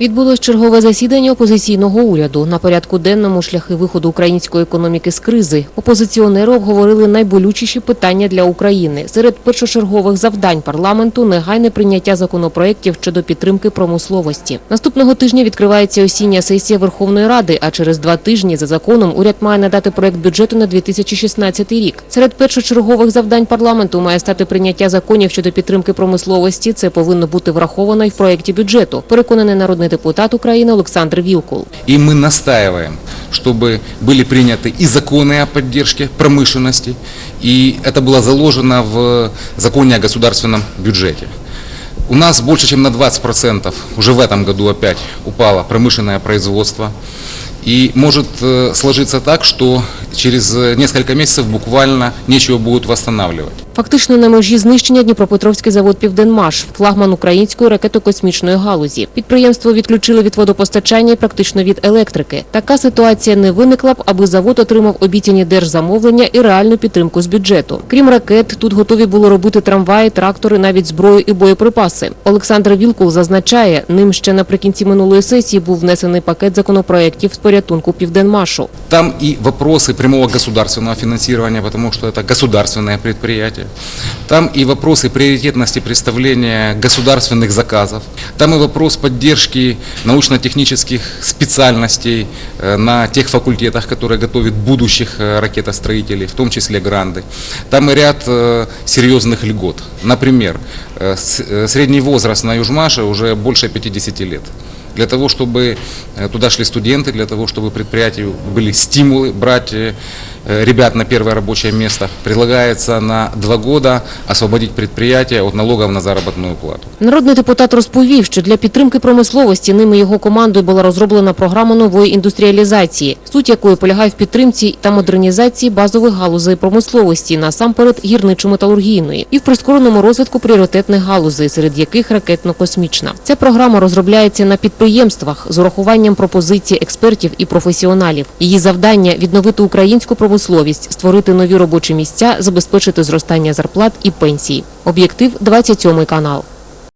Відбулось чергове засідання опозиційного уряду. На порядку денному шляхи виходу української економіки з кризи. Опозиціонери обговорили найболючіші питання для України. Серед першочергових завдань парламенту негайне прийняття законопроєктів щодо підтримки промисловості. Наступного тижня відкривається осіння сесія Верховної Ради, а через два тижні за законом уряд має надати проект бюджету на 2016 рік. Серед першочергових завдань парламенту має стати прийняття законів щодо підтримки промисловості. Це повинно бути враховано і в проєкті бюджету. Переконаний народний депутат України Олександр Вілкул. И мы настаиваем, чтобы были приняты и законы о поддержке промышленности, и это было заложено в законе о государственном бюджете. У нас больше, чем на 20% уже в этом году опять упало промышленное производство. И может э, сложиться так, что через э, несколько месяцев буквально нечего будет восстанавливать. Фактично на межі знищення Дніпропетровський завод Південмаш, флагман української ракетокосмічної галузі. Підприємство відключили від водопостачання і практично від електрики. Така ситуація не виникла б, аби завод отримав обіцяні держзамовлення і реальну підтримку з бюджету. Крім ракет, тут готові було робити трамваї, трактори, навіть зброю і боєприпаси. Олександр Вілкул зазначає, ним ще наприкінці минулої сесії був внесений пакет законопроєктів з порятунку Південмашу. Там и вопросы прямого государственного финансирования, потому что это государственное предприятие. Там и вопросы приоритетности представления государственных заказов. Там и вопрос поддержки научно-технических специальностей э, на тех факультетах, которые готовят будущих э, ракетостроителей, в том числе гранды. Там и ряд э, серьезных льгот. Например, средний возраст на Южмаше уже больше 50 лет для того, чтобы э, туда шли студенты, для того, чтобы предприятию были стимулы брать э, э, ребят на первое рабочее место. Предлагается на два года освободить предприятие от налогов на заработную плату. Народний депутат розповів, що для підтримки промисловості ним і його командою була розроблена програма нової індустріалізації, суть якої полягає в підтримці та модернізації базових галузей промисловості, насамперед гірничо-металургійної, і в прискореному розвитку пріоритетних галузей, серед яких ракетно-космічна. Ця програма розробляється на підприємствах з урахуванням пропозицій експертів і професіоналів. Її завдання відновити українську промисловість, створити нові робочі місця, забезпечити зростання зарплат і пенсій. Об'єктив 27 канал.